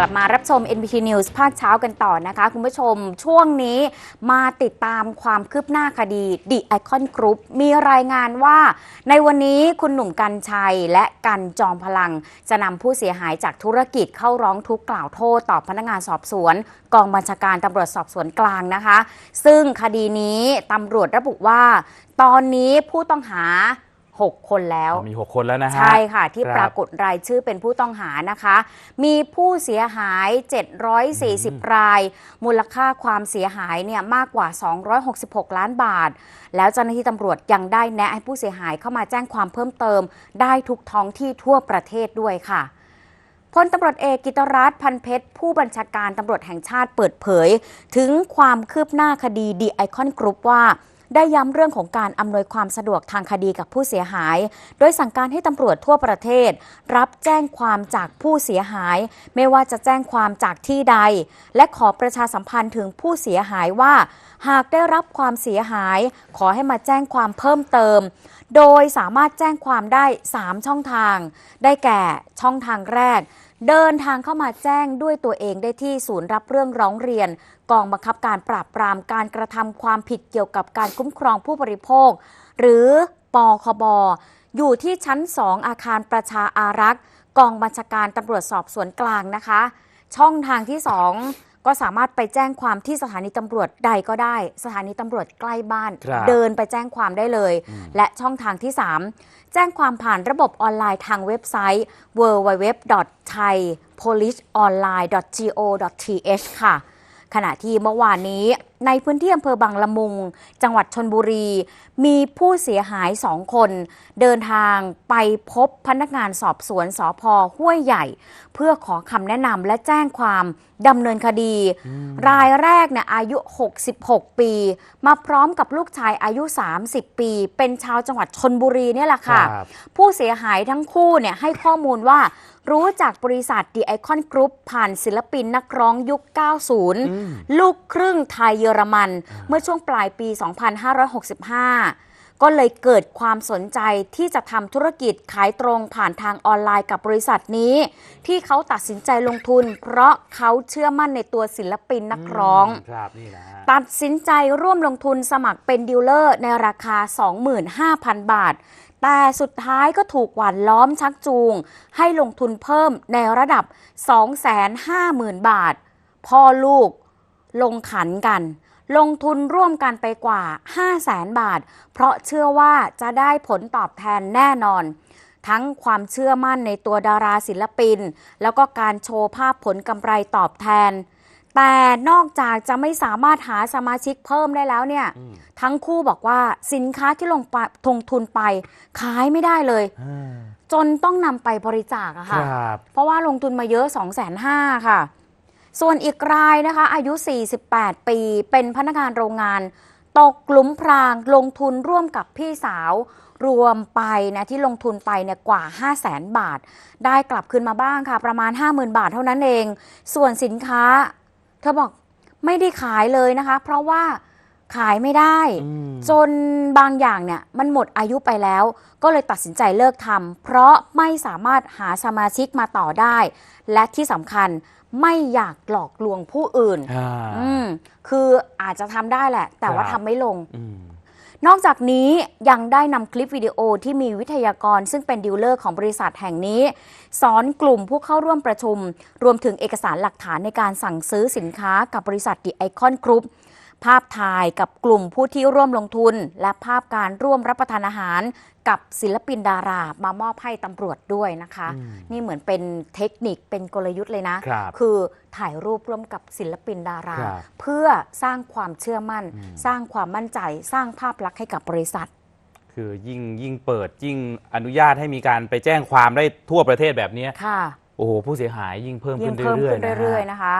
กลับมารับชม NBT News ภาคเช้ากันต่อนะคะ คุณผู้ชมช่วงนี้มาติดตามความคืบหน้าคดี The Icon Group มีรายงานว่า ในวันนี้คุณหนุ่มกัญชัยและกันจอมพลัง จะนำผู้เสียหายจากธุรกิจเข้าร้องทุกข์กล่าวโทษต่อพนักงานสอบสวน กองบัญชาการตำรวจสอบสวนกลางนะคะ ซึ่งคดีนี้ตำรวจระบุว่า ตอนนี้ผู้ต้องหา 6 คนแล้ว มี 6 คนแล้วนะฮะ ใช่ค่ะ ที่ครับปรากฏรายชื่อเป็นผู้ต้องหานะคะ มีผู้เสียหาย 740 ราย มูลค่าความเสียหายเนี่ยมากกว่า 266 ล้านบาท แล้วเจ้าหน้าที่ตำรวจยังได้แนะให้ผู้เสียหายเข้ามาแจ้งความเพิ่มเติม ได้ทุกท้องที่ทั่วประเทศด้วยค่ะพลตำรวจเอกกิตรัฐพันเพชร ผู้บัญชาการตำรวจแห่งชาติเปิดเผย ถึงความคืบหน้าคดีดีไอคอนกรุ๊ปว่า ได้ย้ำเรื่องของการอำนวยความสะดวกทางคดีกับผู้เสียหาย โดยสั่งการให้ตำรวจทั่วประเทศ รับแจ้งความจากผู้เสียหาย ไม่ว่าจะแจ้งความจากที่ใด และขอประชาสัมพันธ์ถึงผู้เสียหายว่า หากได้รับความเสียหาย ขอให้มาแจ้งความเพิ่มเติม โดยสามารถแจ้งความได้ 3 ช่องทาง ได้แก่ช่องทางแรก เดินทางเข้ามาแจ้งด้วยตัวเองได้ที่ศูนย์รับเรื่องร้องเรียน กองบังคับการปราบปรามการกระทำความผิดเกี่ยวกับการคุ้มครองผู้บริโภค หรือปอคบอยู่ที่ชั้น 2 อาคารประชาอารักษ์ กองบัญชาการตำรวจสอบสวนกลางนะคะ ช่องทางที่ 2 ก็สามารถไปแจ้งความที่สถานีตำรวจใดก็ได้ สถานีตำรวจใกล้บ้าน ครับเดินไปแจ้งความได้เลยและช่องทางที่ 3 แจ้งความผ่านระบบออนไลน์ทางเว็บไซต์ www.thaipoliceonline.go.th ค่ะ ขณะที่เมื่อวานนี้ ในพื้นที่อำเภอบางละมุง จังหวัดชนบุรี มีผู้เสียหายสองคน เดินทางไปพบพนักงานสอบสวนสพห้วยใหญ่ เพื่อขอคำแนะนำและแจ้งความดำเนินคดี รายแรกเนี่ยอายุ 66 ปี มาพร้อมกับลูกชายอายุ 30 ปี เป็นชาวจังหวัดชนบุรีเนี่ยแหละค่ะครับผู้เสียหายทั้งคู่เนี่ยให้ข้อมูลว่ารู้จักบริษัท The Icon Group ผ่านศิลปินนักร้องยุค 90 ลูกครึ่งไทยเยอรมัน เมื่อช่วงปลายปี 2565 ก็เลยเกิดความสนใจที่จะทำธุรกิจขายตรงผ่านทางออนไลน์กับบริษัทนี้ ที่เขาตัดสินใจลงทุน เพราะเขาเชื่อมั่นในตัวศิลปินนักร้อง ครับนี่นะฮะตัดสินใจร่วมลงทุนสมัครเป็นดีลเลอร์ในราคา 25,000 บาท แต่สุดท้ายก็ถูกหวานล้อมชักจูง ให้ลงทุนเพิ่มในระดับ 250,000 บาท พ่อลูก ลงขันกัน ลงทุนร่วมกันไปกว่า 500,000บาท เพราะเชื่อว่าจะได้ผลตอบแทนแน่นอน ทั้งความเชื่อมั่นในตัวดาราศิลปิน แล้วก็การโชว์ภาพผลกำไรตอบแทน แต่นอกจากจะไม่สามารถหาสมาชิกเพิ่มได้แล้วเนี่ย ทั้งคู่บอกว่าสินค้าที่ลงไปลงทุนไป ขายไม่ได้เลยจนต้องนำไปบริจาคอะคค่ะรับเพราะว่าลงทุนมาเยอะ 2 5 0 0 0 0ค่ะ ส่วนอีกรายนะคะ อายุ 48 ปี เป็นพนักงานโรงงาน ตกกลุมพรางลงทุนร่วมกับพี่สาว รวมไปนะที่ลงทุนไปเนี่ยกว่า 5 0 0แสนบาท ได้กลับคืนมาบ้างค่ะ ประมาณ 50,000 บาทเท่านั้นเอง ส่วนสินค้า เธอบอกไม่ได้ขายเลยนะคะ เพราะว่า ขายไม่ได้อืมจนบางอย่างเนี่ยมันหมดอายุไปแล้ว ก็เลยตัดสินใจเลิกทำเพราะไม่สามารถหาสมาชิกมาต่อได้ และที่สำคัญไม่อยากหลอกลวงผู้อื่นอ่าอืมคืออาจจะทำได้แหละ แต่ว่าครัทำบไม่ลงอืมนอกจากนี้ยังได้นำคลิปวิดีโอที่มีวิทยากรซึ่งเป็นดีลเลอร์ของบริษัทแห่งนี้ สอนกลุ่มผู้เข้าร่วมประชุม รวมถึงเอกสารหลักฐานในการสั่งซื้อสินค้ากับบริษัทดิไอคอนกรุ๊ป ภาพถ่ายกับกลุ่มผู้ที่ร่วมลงทุน และภาพการร่วมรับประทานอาหาร กับศิลปินดารามามอบให้ตำรวจด้วยนะคะอืมนี่เหมือนเป็นเทคนิคเป็นกลยุทธ์เลยนะครับคือถ่ายรูปร่วมกับศิลปินดาราครับเพื่อสร้างความเชื่อมั่น สร้างความมั่นใจ สร้างภาพลักษณ์ให้กับบริษัทคือยิ่งยิ่งเปิดยิ่งอนุญาตให้มีการไปแจ้งความได้ทั่วประเทศแบบเนี้ยค่ะ โอ้โห ผู้เสียหายยิ่งเพิ่มยิ่ขึ้งนเพิ่มเรื่อยขึ้นๆนะฮะเรื่อยๆนะคะ